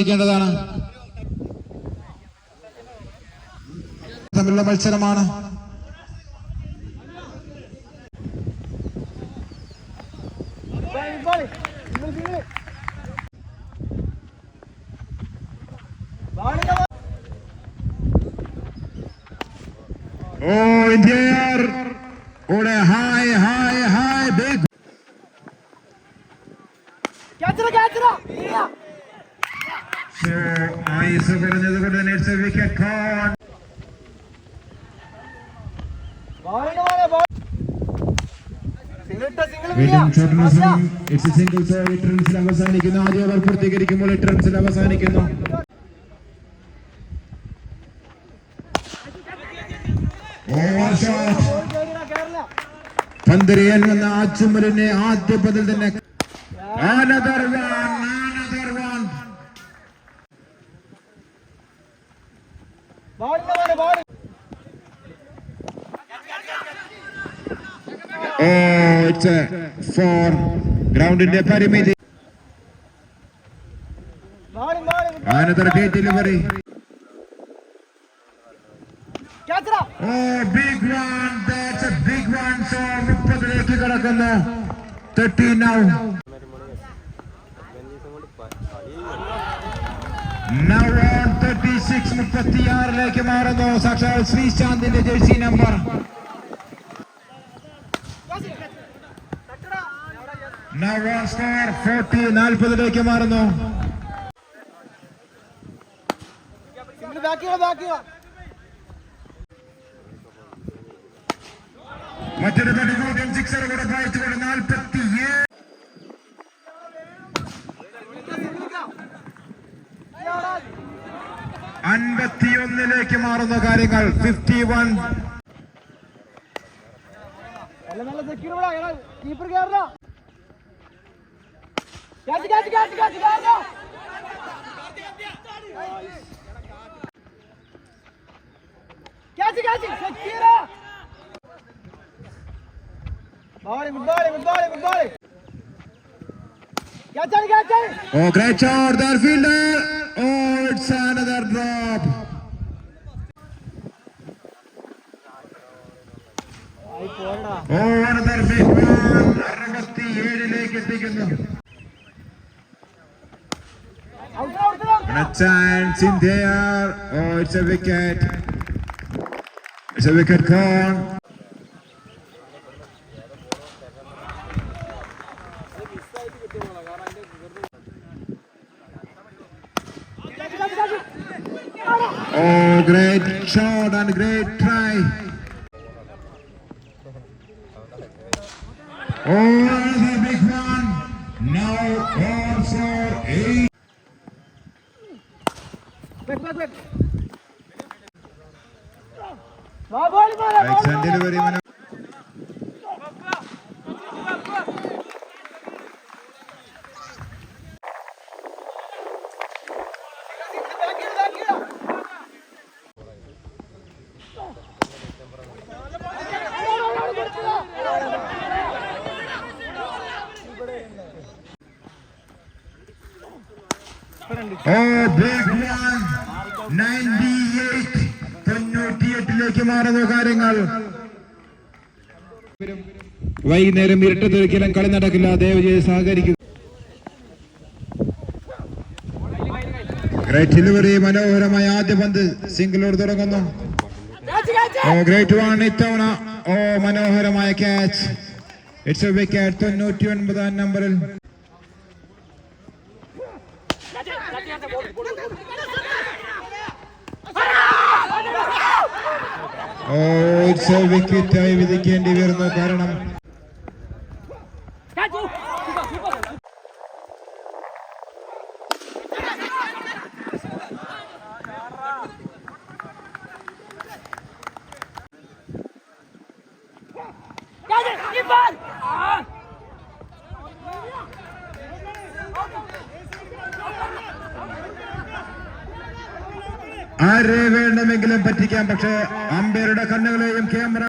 ാണ് തമ്മിലുള്ള മത്സരമാണ്. ഓ ഇന്ത്യ ഹായ് ഹായ് ഹായ് ബിഗ് സോ ആയുസ് കുറഞ്ഞത് കൊണ്ട് തന്നെ വിക്കറ്റ് അവസാനിക്കുന്നു. ആദ്യ ഓവർ പൂർത്തീകരിക്കുമ്പോൾ എട്ട് റൺസിൽ അവസാനിക്കുന്നു. പന്തെറിയാൻ വന്ന ആ ചുമലിനെ ആദ്യ പതിൽ തന്നെ Oh, a four. ഗ്രൗണ്ടിന്റെ പരിമിതി Another great delivery. Oh, big one. That's a big one. So, മുപ്പതിലേക്ക് കടക്കുന്നു. 13 now. Now on 36 മുപ്പത്തിയാറിലേക്ക് മാറുന്നു. സാക്ഷാൽ ശ്രീശാന്തിന്റെ ജേഴ്സി നമ്പർ. 40 നാൽപ്പതിലേക്ക് മാറുന്നു. മറ്റൊരു പടികൂട്ടൻ സിക്സർ കൂടെ പായിച്ചുകൊണ്ട് നാൽപ്പത്തി അൻപത്തിയൊന്നിലേക്ക് മാറുന്ന കാര്യങ്ങൾ. ഫിഫ്റ്റി വൺ ഗുഡ് ബോളി ഗുഡ് ബോളി ഗുഡ് ബോളി catch Oh, great shot, their fielder. Oh, it's another drop. ആയി പോടാ Oh, another big one. അറുപത്തിയേഴിലേക്ക് എത്തിക്കുന്നു out out And a chance in there. Oh, it's a wicket. It's a wicket gone. out and great try. Oh, big one. Now four for eight. Excellent delivery, man. Manu. Oh, big one. 98. തൊണ്ണൂറ്റിയെട്ടിലേക്ക് മാറുന്നു കാര്യങ്ങൾ വൈകുന്നേരം ഇരുട്ടത്തൊരിക്കലും കളി നടക്കില്ല ദേവജയെ സഹകരിക്കുക great delivery മനോഹരമായ ആദ്യ പന്ത് സിംഗിളോട് തുടങ്ങുന്നു ഓ great one ഇത്തവണ ഓ മനോഹരമായ ക്യാച്ച് ഇറ്റ്സ് വിക്കറ്റ് തൊണ്ണൂറ്റി ഒൻപതാം നമ്പറിൽ ഓ ഇറ്റ്സ് എ വിക്കറ്റായി വിധിക്കേണ്ടി വരുന്നു കാരണം ആരെ വേണമെങ്കിലും പറ്റിക്കാം പക്ഷേ അമ്പയറുടെ കണ്ണുകളെയും ക്യാമറ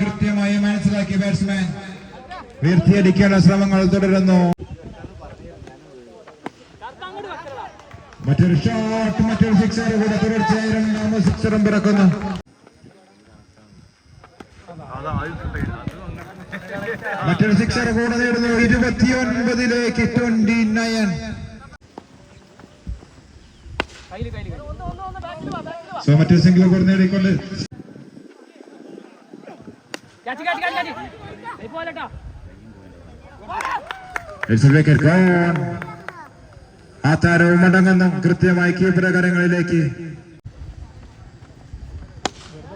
കൃത്യമായി മനസ്സിലാക്കിയ ബാറ്റ്സ്മാൻ വീർത്തിയടിക്കാനുള്ള ശ്രമങ്ങൾ തുടരുന്നു. മറ്റൊരു ഷോട്ട് മറ്റൊരു സിക്സർ കൂടെ തുടർച്ചയായി രണ്ടാമത് സിക്സറും പിറക്കുന്നു. മറ്റൊരു സിക്സർ കൂടെ നേടുന്നു. ഇരുപത്തിയൊൻപതിലേക്ക് ട്വന്റി നയൻ സോ മറ്റൊരു സിംഗിൾ കൂടെ നേടിക്കൊണ്ട് It's a wicket gone. ആ താരവും മടങ്ങുന്നു. കൃത്യമായി കീപ്പറ കരങ്ങളിലേക്ക്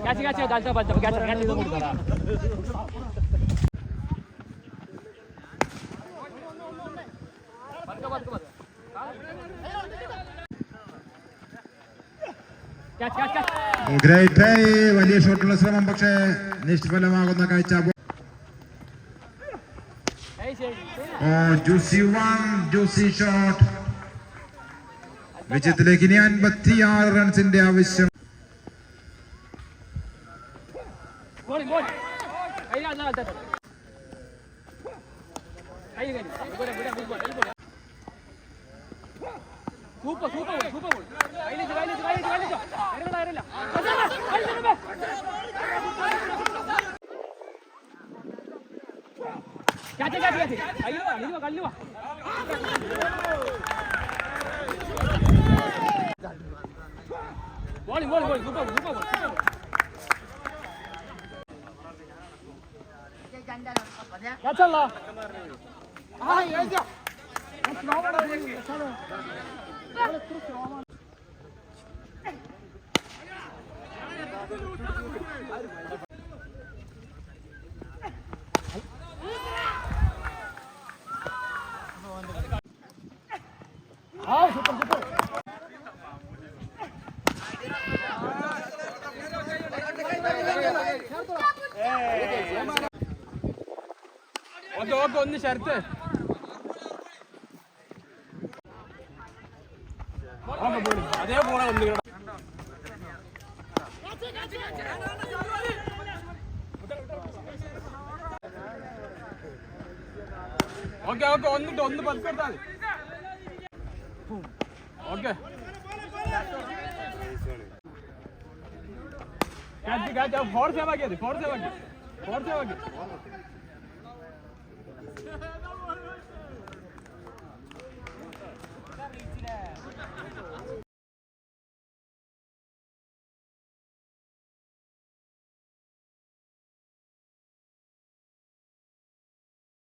ക്യാച്ച് ക്യാച്ച് ദാൽത്ത ബൽത്ത ക്യാച്ച് ക്യാച്ച് ഇത് കൊടുക്കടാ ക്യാച്ച് ക്യാച്ച് ക്യാച്ച് ഗ്രേറ്റ് വലിയ ഷോട്ടുള്ള ശ്രമം പക്ഷേ നിഷ്ഫലമാകുന്ന കാഴ്ച. ജൂസി വൺ ജൂസി ഷോട്ട് വിജയത്തിലേക്ക് ഇനി അൻപത്തിയാറ് റൺസിന്റെ ആവശ്യം ഗോൾ ഗോൾ കൈ അല്ല അല്ല കൈ കൈ goal goal goal goal super super super goal 머리 머리 머리 높아 높아 머리 야찰라 아 여기야 나와라 차로 okay okay ഒന്ന് ശരത്ത്. അതേ പോണ ഒന്ന് ഓക്കെ ഓക്കെ ഒന്നിട്ട് ഒന്ന് പതിക്കെടുത്താൽ ഓക്കെ. ഫോർ സേവാക്കിയത് ഫോർ സേവാക്കി ഫോർ സേവ്